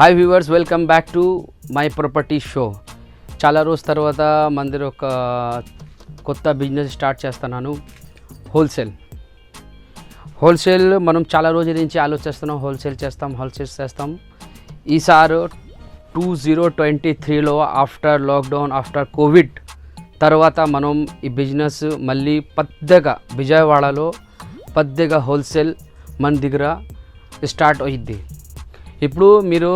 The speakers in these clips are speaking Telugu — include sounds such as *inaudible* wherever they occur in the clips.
Hi viewers welcome back to my property show చాలా రోజు తర్వాత మందిర ఒక కొత్త బిజినెస్ స్టార్ట్ చేస్తున్నాను. హోల్సేల్ హోల్సేల్ మనం చాలా రోజుల నుంచి ఆలోచిస్తున్నాం హోల్సేల్ చేస్తాం హోల్సేల్ చేస్తాం. ఈసారి టూ జీరో ట్వంటీ త్రీలో ఆఫ్టర్ లాక్డౌన్ ఆఫ్టర్ కోవిడ్ తర్వాత మనం ఈ బిజినెస్ మళ్ళీ పెద్దగా విజయవాడలో పెద్దగా హోల్సేల్ మన దగ్గర స్టార్ట్ అవుద్ది ఇప్పుడు మీరు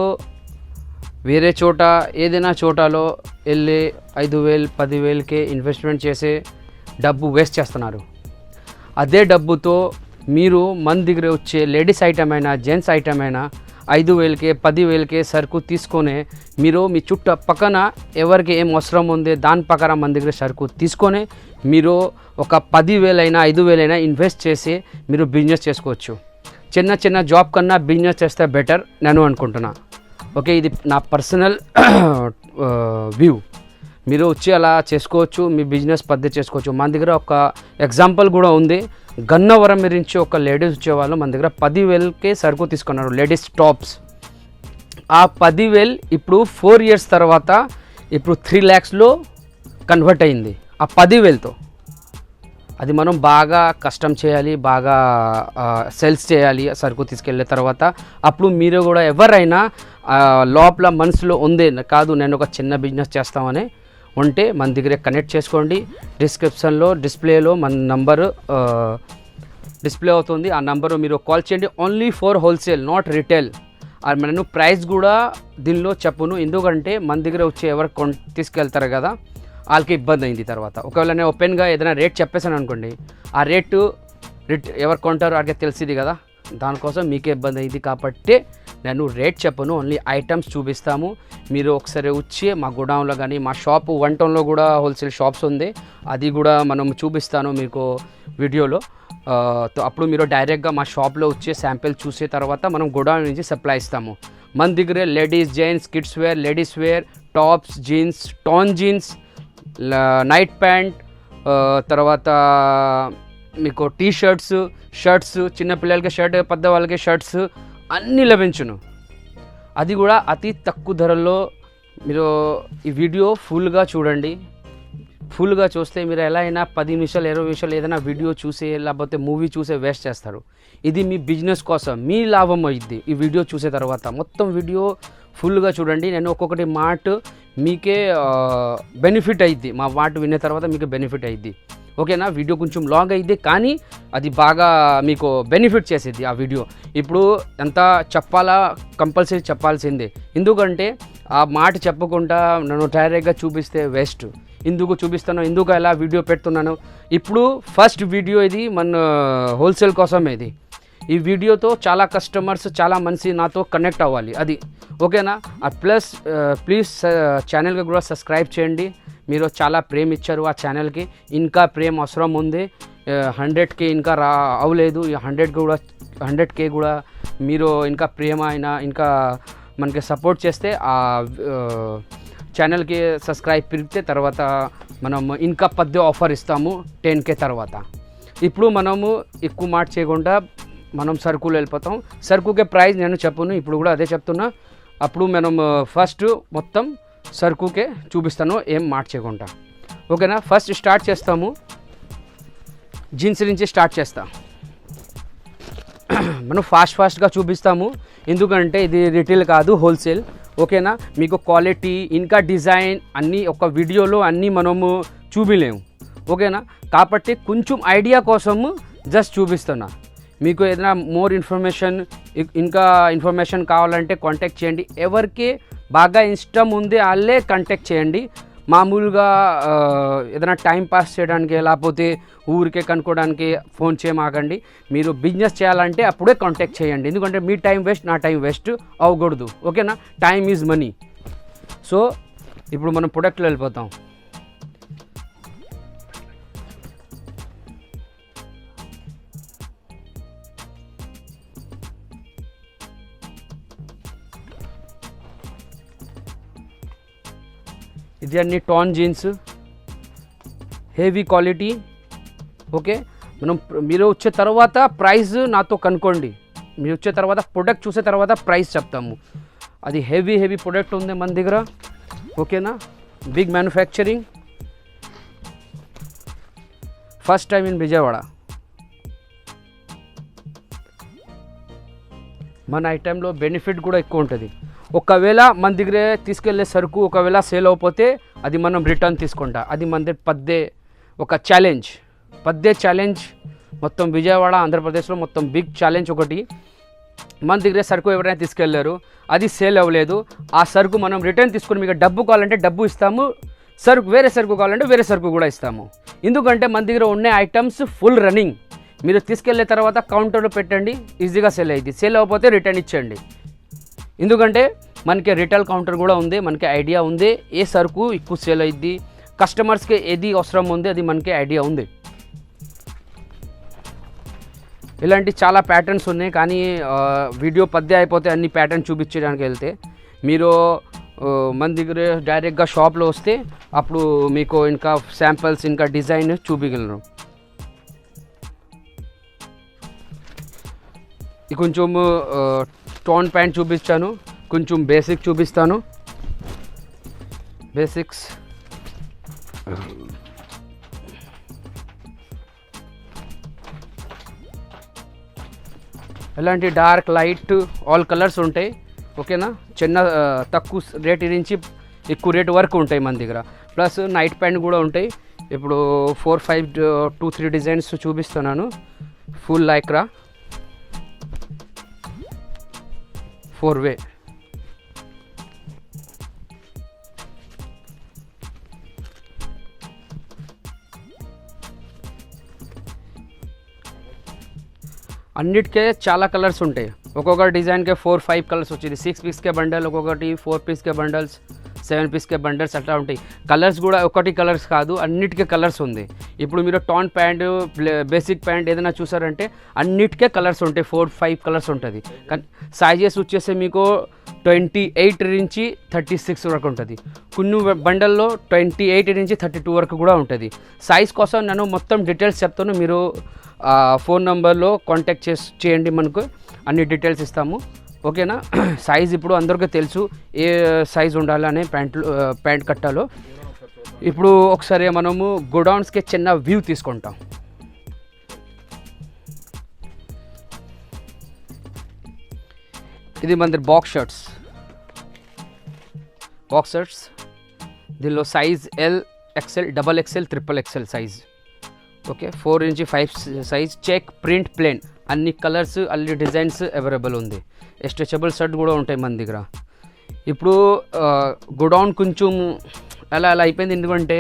వేరే చోట ఏదైనా చోటలో వెళ్ళి ఐదు వేలు పదివేలకే ఇన్వెస్ట్మెంట్ చేసే డబ్బు వేస్ట్ చేస్తున్నారు. అదే డబ్బుతో మీరు మన దగ్గర వచ్చే లేడీస్ ఐటమ్ అయినా జెంట్స్ ఐటమ్ అయినా ఐదు వేలకే పదివేలకే సరుకు తీసుకొని మీరు మీ చుట్ట పక్కన ఎవరికి ఏం అవసరం ఉంది దాని ప్రకారం మన దగ్గర సరుకు తీసుకొని మీరు ఒక పదివేలైనా ఐదు వేలైనా ఇన్వెస్ట్ చేసి మీరు బిజినెస్ చేసుకోవచ్చు. చిన్న చిన్న జాబ్ కన్నా బిజినెస్ చేస్తే బెటర్ నేను అనుకుంటున్నా. ఓకే ఇది నా పర్సనల్ వ్యూ. మీరు వచ్చి అలా చేసుకోవచ్చు మీ బిజినెస్ పద్ధతి చేసుకోవచ్చు. మన దగ్గర ఒక ఎగ్జాంపుల్ కూడా ఉంది. గన్నవరం నుంచి ఒక లేడీస్ వచ్చేవాళ్ళు మన దగ్గర పదివేలకే సరుకు తీసుకున్నారు లేడీస్ టాప్స్. ఆ పదివేలు ఇప్పుడు ఫోర్ ఇయర్స్ తర్వాత ఇప్పుడు త్రీ ల్యాక్స్లో కన్వర్ట్ అయింది ఆ పదివేలతో. అది మనం బాగా కష్టం చేయాలి బాగా సేల్స్ చేయాలి సరుకు తీసుకెళ్ళిన తర్వాత అప్పుడు మీరు కూడా ఎవరైనా లోపల మనసులో ఉందే కాదు నేను ఒక చిన్న బిజినెస్ చేస్తామని ఉంటే మన దగ్గర కనెక్ట్ చేసుకోండి. డిస్క్రిప్షన్లో డిస్ప్లేలో మన నంబరు డిస్ప్లే అవుతుంది. ఆ నంబరు మీరు కాల్ చేయండి. Only for wholesale not retail నేను ప్రైస్ కూడా దీనిలో చెప్పును. ఎందుకంటే మన దగ్గర వచ్చి ఎవరు కొన్ తీసుకెళ్తారు కదా. వాళ్ళకి ఇబ్బంది అయింది తర్వాత. ఒకవేళ నేను ఓపెన్గా ఏదైనా రేట్ చెప్పేసాను అనుకోండి ఆ రేటు రిట్ ఎవరు కొంటారో వాళ్ళకి తెలిసింది కదా. దానికోసం మీకే ఇబ్బంది అయింది కాబట్టి నేను రేట్ చెప్పను ఓన్లీ ఐటమ్స్ చూపిస్తాము. మీరు ఒకసారి వచ్చి మా గోడౌన్లో కానీ మా షాప్ వన్ టౌన్లో కూడా హోల్సేల్ షాప్స్ ఉంది. అది కూడా మనం చూపిస్తాను మీకు వీడియోలో. అప్పుడు మీరు డైరెక్ట్గా మా షాప్లో వచ్చే శాంపిల్ చూసే తర్వాత మనం గోడౌన్ నుంచి సప్లై ఇస్తాము. మన దగ్గర ladies gents kids wear ladies wear tops jeans tan jeans night pant తర్వాత మీకు టీ షర్ట్స్ షర్ట్స్ చిన్నపిల్లలకి షర్ట్ పెద్ద వాళ్ళకి షర్ట్స్ అన్నీ లభించును. అది కూడా అతి తక్కువ ధరల్లో మీరు ఈ వీడియో ఫుల్గా చూడండి. ఫుల్గా చూస్తే మీరు ఎలా అయినా పది నిమిషాలు ఇరవై నిమిషాలు ఏదైనా వీడియో చూసే లేకపోతే మూవీ చూసే వేస్ట్ చేస్తారు. ఇది మీ బిజినెస్ కోసం మీ లాభం అయ్యిద్ది ఈ వీడియో చూసే తర్వాత. మొత్తం వీడియో ఫుల్గా చూడండి. నేను ఒక్కొక్కటి మాట మీకే బెనిఫిట్ అయ్యిద్ది మా మాట విన్న తర్వాత మీకు బెనిఫిట్ అయ్యిద్ది ఓకేనా? వీడియో కొంచెం లాంగ్ అయ్యిద్ది కానీ అది బాగా మీకు బెనిఫిట్ చేసేది ఆ వీడియో. ఇప్పుడు ఎంత చెప్పాలా? కంపల్సరీ చెప్పాల్సిందే. ఎందుకంటే ఆ మాట చెప్పకుండా నన్ను డైరెక్ట్గా చూపిస్తే వేస్ట్. ఎందుకు చూపిస్తాను ఎందుకు ఎలా వీడియో పెడుతున్నాను. ఇప్పుడు ఫస్ట్ వీడియో ఇది మన హోల్సేల్ కోసం ఇది. ఈ వీడియోతో చాలా కస్టమర్స్ చాలా మంచి నాతో కనెక్ట్ అవ్వాలి. అది ఓకేనా? ప్లస్ ప్లీజ్ ఛానల్కి కూడా సబ్స్క్రైబ్ చేయండి. మీరు చాలా ప్రేమ ఇచ్చారు ఆ ఛానల్కి ఇంకా ప్రేమ అవసరం ఉంది. హండ్రెడ్కి ఇంకా రా అవ్వలేదు. ఈ హండ్రెడ్కి కూడా హండ్రెడ్కే కూడా మీరు ఇంకా ప్రేమ అయినా ఇంకా మనకి సపోర్ట్ చేస్తే ఆ ఛానల్కి సబ్స్క్రైబ్ పెరిగితే తర్వాత మనం ఇంకా పద్దే ఆఫర్ ఇస్తాము టెన్ కే తర్వాత. ఇప్పుడు మనము ఎక్కువ మాట చేయకుండా మనం సరుకులు వెళ్ళిపోతాం. సరుకుకే ప్రైస్ నేను చెప్పను ఇప్పుడు కూడా అదే చెప్తున్నా. అప్పుడు మనం ఫస్ట్ మొత్తం సరుకుకే చూపిస్తాను ఏం మాట చేయకుండా. ఓకేనా? ఫస్ట్ స్టార్ట్ చేస్తాము. జీన్స్ నుంచి స్టార్ట్ చేస్తాం. మనం ఫాస్ట్ ఫాస్ట్గా చూపిస్తాము. ఎందుకంటే ఇది రిటైల్ కాదు హోల్సేల్ ఓకేనా? మీకు క్వాలిటీ ఇంకా డిజైన్ అన్నీ ఒక వీడియోలో అన్నీ మనము చూపిలేము. ఓకేనా? కాబట్టి కొంచెం ఐడియా కోసము జస్ట్ చూపిస్తున్నా. మీకు ఏదైనా మోర్ ఇన్ఫర్మేషన్ ఇంకా ఇన్ఫర్మేషన్ కావాలంటే కాంటాక్ట్ చేయండి. ఎవరికి బాగా ఇష్టం ఉంది వాళ్ళే కాంటాక్ట్ చేయండి. మామూలుగా ఏదైనా టైం పాస్ చేయడానికి లేకపోతే ఊరికే కనుక్కోవడానికి ఫోన్ చేయమాకండి. మీరు బిజినెస్ చేయాలంటే అప్పుడే కాంటాక్ట్ చేయండి. ఎందుకంటే మీ టైం వేస్ట్ నా టైం వేస్ట్ అవ్వకూడదు. ఓకేనా టైం ఈజ్ మనీ సో ఇప్పుడు మనం ప్రొడక్ట్లో వెళ్ళిపోతాం. ఇది అన్ని tan jeans heavy quality okay మనం మీరు వచ్చే తర్వాత ప్రైస్ నాతో కనుక్కోండి. మీరు వచ్చే తర్వాత ప్రొడక్ట్ చూసే తర్వాత ప్రైస్ చెప్తాము. అది హెవీ హెవీ ప్రొడక్ట్ ఉంది మన దగ్గర ఓకేనా? Big manufacturing first time in Vijayawada మన ఐటెంలో బెనిఫిట్ కూడా ఎక్కువ ఉంటుంది. ఒకవేళ మన దగ్గరే తీసుకెళ్ళే సరుకు ఒకవేళ సేల్ అయిపోతే అది మనం రిటర్న్ తీసుకుంటా. అది మన దగ్గర పద్దే ఒక ఛాలెంజ్ పద్దే ఛాలెంజ్ మొత్తం విజయవాడ ఆంధ్రప్రదేశ్లో మొత్తం బిగ్ ఛాలెంజ్ ఒకటి. మన దగ్గర సరుకు ఎవరైనా తీసుకెళ్ళారు అది సేల్ అవ్వలేదు. ఆ సరుకు మనం రిటర్న్ తీసుకొని మీకు డబ్బు కావాలంటే డబ్బు ఇస్తాము. సరుకు వేరే సరుకు కావాలంటే వేరే సరుకు కూడా ఇస్తాము. ఎందుకంటే మన దగ్గర ఉన్న ఐటమ్స్ ఫుల్ రన్నింగ్ మీరు తీసుకెళ్ళే తర్వాత కౌంటర్లో పెట్టండి ఈజీగా సేల్ అయ్యింది సేల్ అవ్వకపోతే రిటర్న్ ఇచ్చండి ఎందుకంటే మనకి రిటైల్ కౌంటర్ కూడా ఉంది మనకి ఐడియా ఉంది ఏ సరుకు ఎక్కువ సేల్ అయింది కస్టమర్స్కి ఏది అవసరం ఉంది అది మనకి ఐడియా ఉంది. ఇలాంటి చాలా ప్యాటర్న్స్ ఉన్నాయి కానీ వీడియో పద్దే అయిపోతే అన్ని ప్యాటర్న్ చూపించడానికి వెళ్తే మీరు మన దగ్గర డైరెక్ట్గా షాప్లో వస్తే అప్పుడు మీకు ఇంకా శాంపిల్స్ ఇంకా డిజైన్ చూపించగలను కొంచెము కొంచెం స్టోన్ ప్యాంట్ చూపించాను కొంచెం బేసిక్ చూపిస్తాను. బేసిక్స్ ఇలాంటి డార్క్ లైట్ ఆల్ కలర్స్ ఉంటాయి. ఓకేనా? చిన్న తక్కువ రేట్ నుంచి ఎక్కువ రేట్ వరకు ఉంటాయి మన దగ్గర. ప్లస్ నైట్ ప్యాంట్ కూడా ఉంటాయి. ఇప్పుడు four five two three designs చూపిస్తున్నాను. ఫుల్ లైక్రా ఫోర్ వే అన్నిటికే చాలా కలర్స్ ఉంటాయి ఒక్కొక్క డిజైన్కే ఫోర్ ఫైవ్ కలర్స్ వచ్చింది సిక్స్ పీస్కే బండల్ ఒక్కొక్కటి ఫోర్ పీస్కే బండల్స్ సెవెన్ పీస్కే బండల్స్ అట్లా ఉంటాయి. కలర్స్ కూడా ఒకటి కలర్స్ కాదు అన్నిటికే కలర్స్ ఉంది. ఇప్పుడు మీరు టాన్ ప్యాంట్ బేసిక్ ప్యాంట్ ఏదైనా చూసారంటే అన్నిటికే కలర్స్ ఉంటాయి. ఫోర్ ఫైవ్ కలర్స్ ఉంటుంది. కానీ సైజెస్ వచ్చేసి మీకు ట్వంటీ ఎయిట్ నుంచి థర్టీ సిక్స్ వరకు ఉంటుంది. కొన్ని బండల్లో ట్వంటీ ఎయిట్ నుంచి థర్టీ టూ వరకు కూడా ఉంటుంది. సైజ్ కోసం నేను మొత్తం డీటెయిల్స్ చెప్తాను. మీరు ఫోన్ నెంబర్లో కాంటాక్ట్ చేసి చేయండి. మనకు అన్ని డీటెయిల్స్ ఇస్తాము. ఓకేనా? *clears throat* సైజ్ ఇప్పుడు అందరికీ తెలుసు ఏ సైజ్ ఉండాలని ప్యాంట్లు ప్యాంట్ కట్టాలో. ఇప్పుడు ఒకసారి మనము గోడౌన్స్కి చిన్న వ్యూ తీసుకుంటాం. ఇది మన బాక్స్ షర్ట్స్. Box shirts. దీనిలో size L XL double XL triple XL size. Okay four inch five size check print plain అన్ని కలర్స్ అన్ని డిజైన్స్ అవైలబుల్ ఉంది. స్ట్రెచబుల్ షర్ట్ కూడా ఉంటాయి మన దగ్గర. ఇప్పుడు గోడౌన్ కొంచెం అలా అలా అయిపోయింది. ఎందుకంటే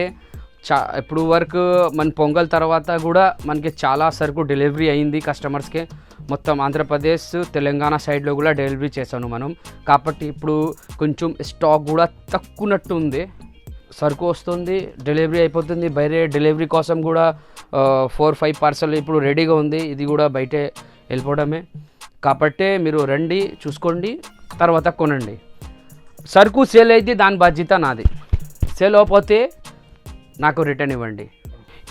చా ఇప్పుడు వరకు మన పొంగల్ తర్వాత కూడా మనకి చాలా సరుకు డెలివరీ అయింది కస్టమర్స్కి. మొత్తం ఆంధ్రప్రదేశ్ తెలంగాణ సైడ్లో కూడా డెలివరీ చేశాను మనం. కాబట్టి ఇప్పుడు కొంచెం స్టాక్ కూడా తక్కువనట్టు ఉంది. సరుకు వస్తుంది డెలివరీ అయిపోతుంది. బయట డెలివరీ కోసం కూడా ఫోర్ ఫైవ్ పార్సల్ ఇప్పుడు రెడీగా ఉంది. ఇది కూడా బయటే వెళ్ళిపోవడమే. కాబట్టి మీరు రండి చూసుకోండి తర్వాత కొనండి. సరుకు సేల్ అయితే దాని బాధ్యత నాది. సేల్ అవ్వకపోతే నాకు రిటర్న్ ఇవ్వండి.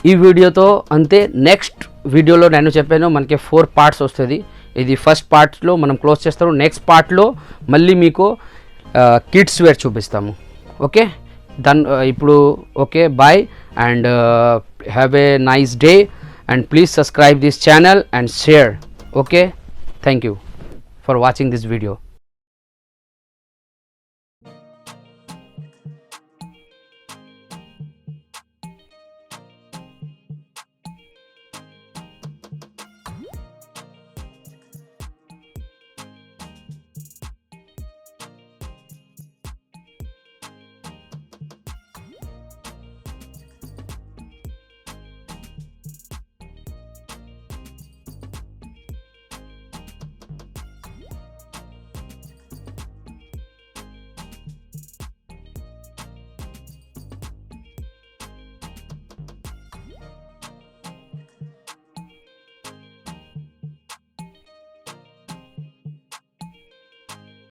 ఈ వీడియోతో అంతే. నెక్స్ట్ వీడియోలో నేను చెప్పాను మనకి ఫోర్ పార్ట్స్ వస్తుంది. ఇది ఫస్ట్ పార్ట్లో మనం క్లోజ్ చేస్తాము. నెక్స్ట్ పార్ట్లో మళ్ళీ మీకు కిడ్స్ వేర్ చూపిస్తాము. ఓకే దన్ ఇప్పుడు okay bye and have a nice day and please subscribe this channel and share okay thank you for watching this video